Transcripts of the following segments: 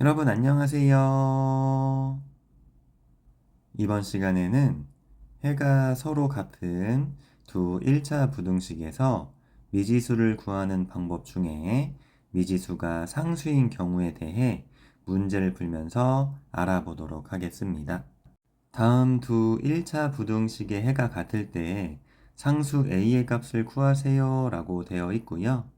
여러분 안녕하세요. 이번 시간에는 해가 서로 같은 두 1차 부등식에서 미지수를 구하는 방법 중에 미지수가 상수인 경우에 대해 문제를 풀면서 알아보도록 하겠습니다. 다음 두 1차 부등식의 해가 같을 때 상수 a의 값을 구하세요 라고 되어 있고요.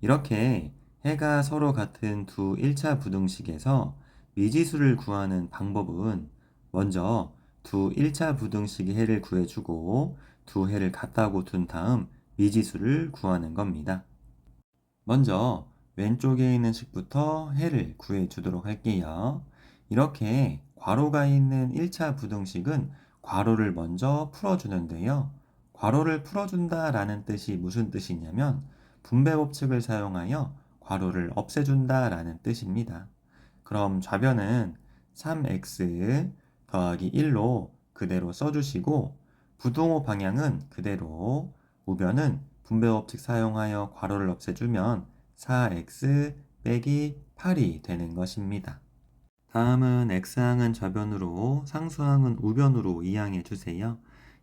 이렇게 해가 서로 같은 두 1차 부등식에서 미지수를 구하는 방법은 먼저 두 1차 부등식의 해를 구해주고 두 해를 같다고 둔 다음 미지수를 구하는 겁니다. 먼저 왼쪽에 있는 식부터 해를 구해주도록 할게요. 이렇게 괄호가 있는 1차 부등식은 괄호를 먼저 풀어주는데요. 괄호를 풀어준다 라는 뜻이 무슨 뜻이냐면 분배 법칙을 사용하여 괄호를 없애준다 라는 뜻입니다. 그럼 좌변은 3x 더하기 1로 그대로 써주시고 부동호 방향은 그대로 우변은 분배 법칙 사용하여 괄호를 없애주면 4x 빼기 8이 되는 것입니다. 다음은 x항은 좌변으로 상수항은 우변으로 이항해 주세요.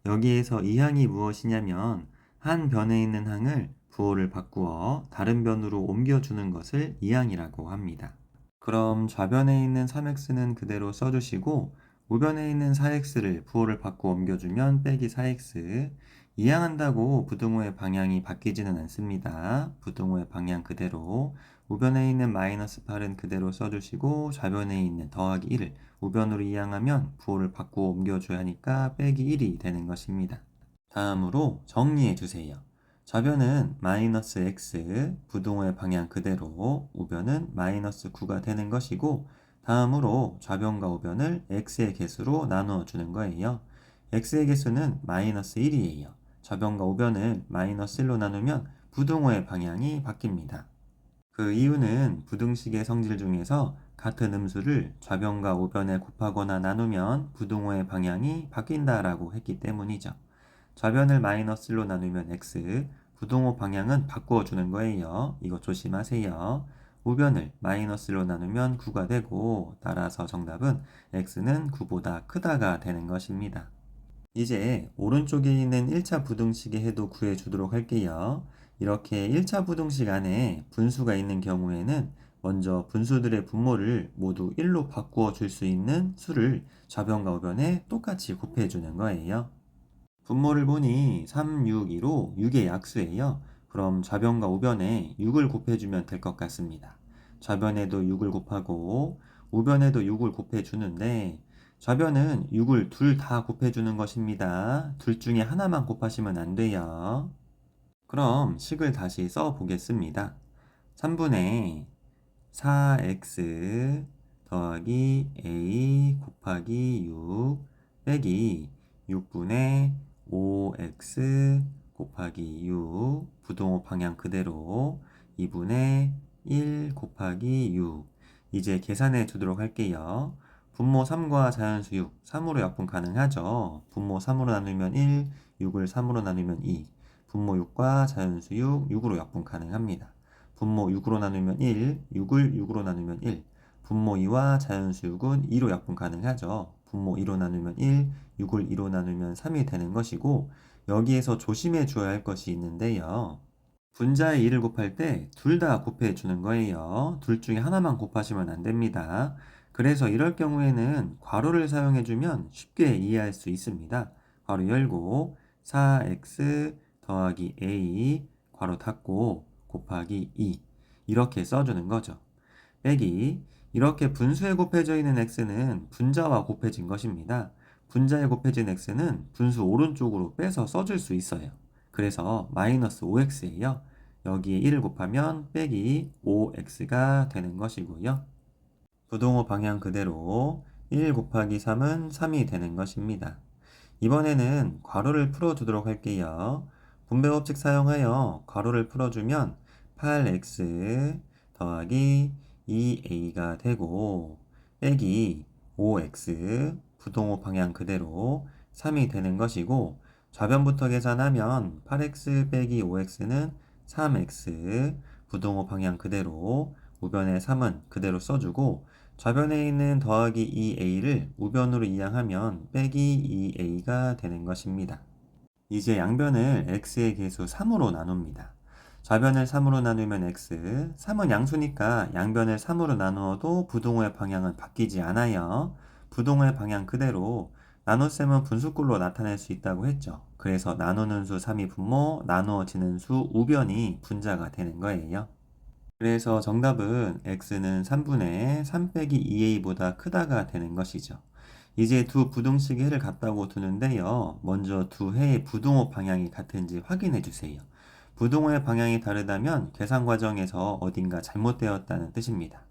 여기에서 이항이 무엇이냐면 한 변에 있는 항을 부호를 바꾸어 다른 변으로 옮겨주는 것을 이항이라고 합니다. 그럼 좌변에 있는 3x는 그대로 써주시고 우변에 있는 4x를 부호를 바꾸어 옮겨주면 빼기 4x 이항한다고 부등호의 방향이 바뀌지는 않습니다. 부등호의 방향 그대로 우변에 있는 마이너스 8은 그대로 써주시고 좌변에 있는 더하기 1을 우변으로 이항하면 부호를 바꾸어 옮겨줘야 하니까 빼기 1이 되는 것입니다. 다음으로 정리해 주세요. 좌변은 마이너스 x, 부동호의 방향 그대로 우변은 마이너스 9가 되는 것이고 다음으로 좌변과 우변을 x의 개수로 나누어 주는 거예요. x의 개수는 마이너스 1이에요. 좌변과 우변을 마이너스 1로 나누면 부등호의 방향이 바뀝니다. 그 이유는 부등식의 성질 중에서 같은 음수를 좌변과 우변에 곱하거나 나누면 부등호의 방향이 바뀐다라고 했기 때문이죠. 좌변을 마이너스 1로 나누면 x, 부등호 방향은 바꾸어 주는 거예요. 이거 조심하세요. 우변을 마이너스 1로 나누면 9가 되고 따라서 정답은 x는 9보다 크다가 되는 것입니다. 이제 오른쪽에 있는 1차 부등식의 해도 구해 주도록 할게요. 이렇게 1차 부등식 안에 분수가 있는 경우에는 먼저 분수들의 분모를 모두 1로 바꾸어 줄 수 있는 수를 좌변과 우변에 똑같이 곱해 주는 거예요. 분모를 보니 3, 6, 2로 6의 약수예요. 그럼 좌변과 우변에 6을 곱해주면 될 것 같습니다. 좌변에도 6을 곱하고 우변에도 6을 곱해주는데 좌변은 6을 둘 다 곱해주는 것입니다. 둘 중에 하나만 곱하시면 안 돼요. 그럼 식을 다시 써 보겠습니다. 3분의 4x 더하기 a 곱하기 6 빼기 6분의 5x 곱하기 6 부동호 방향 그대로 2분의 1 곱하기 6 이제 계산해 주도록 할게요. 분모 3과 자연수 6, 3으로 약분 가능하죠. 분모 3으로 나누면 1, 6을 3으로 나누면 2. 분모 6과 자연수 6, 6으로 약분 가능합니다. 분모 6으로 나누면 1, 6을 6으로 나누면 1. 분모 2와 자연수 6은 2로 약분 가능하죠. 분모 2로 나누면 1, 6을 2로 나누면 3이 되는 것이고 여기에서 조심해 주어야 할 것이 있는데요. 분자의 2를 곱할 때 둘 다 곱해 주는 거예요. 둘 중에 하나만 곱하시면 안 됩니다. 그래서 이럴 경우에는 괄호를 사용해 주면 쉽게 이해할 수 있습니다. 괄호 열고 4x 더하기 a 괄호 닫고 곱하기 2 이렇게 써주는 거죠. 빼기 이렇게 분수에 곱해져 있는 x는 분자와 곱해진 것입니다. 분자에 곱해진 x는 분수 오른쪽으로 빼서 써줄 수 있어요. 그래서 마이너스 5x예요. 여기에 1을 곱하면 빼기 5x가 되는 것이고요. 부동호 방향 그대로 1 곱하기 3은 3이 되는 것입니다. 이번에는 괄호를 풀어주도록 할게요. 분배 법칙 사용하여 괄호를 풀어주면 8x 더하기 2a가 되고 빼기 5x 부동호 방향 그대로 3이 되는 것이고 좌변부터 계산하면 8x 빼기 5x는 3x 부동호 방향 그대로 우변의 3은 그대로 써주고 좌변에 있는 더하기 2a를 우변으로 이항하면 빼기 2a가 되는 것입니다. 이제 양변을 x의 개수 3으로 나눕니다. 좌변을 3으로 나누면 x, 3은 양수니까 양변을 3으로 나누어도 부동호의 방향은 바뀌지 않아요. 부동호의 방향 그대로 나눗셈은 분수꼴로 나타낼 수 있다고 했죠. 그래서 나누는 수 3이 분모, 나누어지는 수 우변이 분자가 되는 거예요. 그래서 정답은 x는 3분의 3 빼기 2a보다 크다가 되는 것이죠. 이제 두 부등식의 해를 같다고 두는데요. 먼저 두 해의 부등호 방향이 같은지 확인해 주세요. 부등호의 방향이 다르다면 계산 과정에서 어딘가 잘못되었다는 뜻입니다.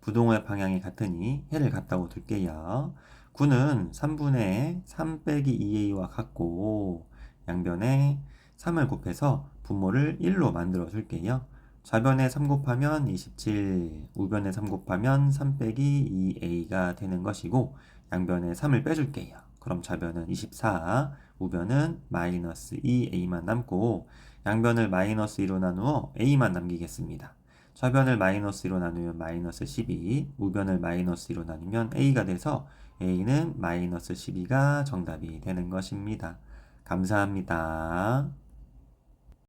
부등호의 방향이 같으니 해를 같다고 둘게요. 9는 3분의 3 빼기 2a와 같고 양변에 3을 곱해서 분모를 1로 만들어 줄게요. 좌변에 3 곱하면 27, 우변에 3 곱하면 3 빼기 2a가 되는 것이고 양변에 3을 빼줄게요. 그럼 좌변은 24, 우변은 마이너스 2a만 남고 양변을 마이너스 2로 나누어 a만 남기겠습니다. 좌변을 마이너스 2로 나누면 마이너스 12, 우변을 마이너스 2로 나누면 a가 돼서 a는 마이너스 12가 정답이 되는 것입니다. 감사합니다.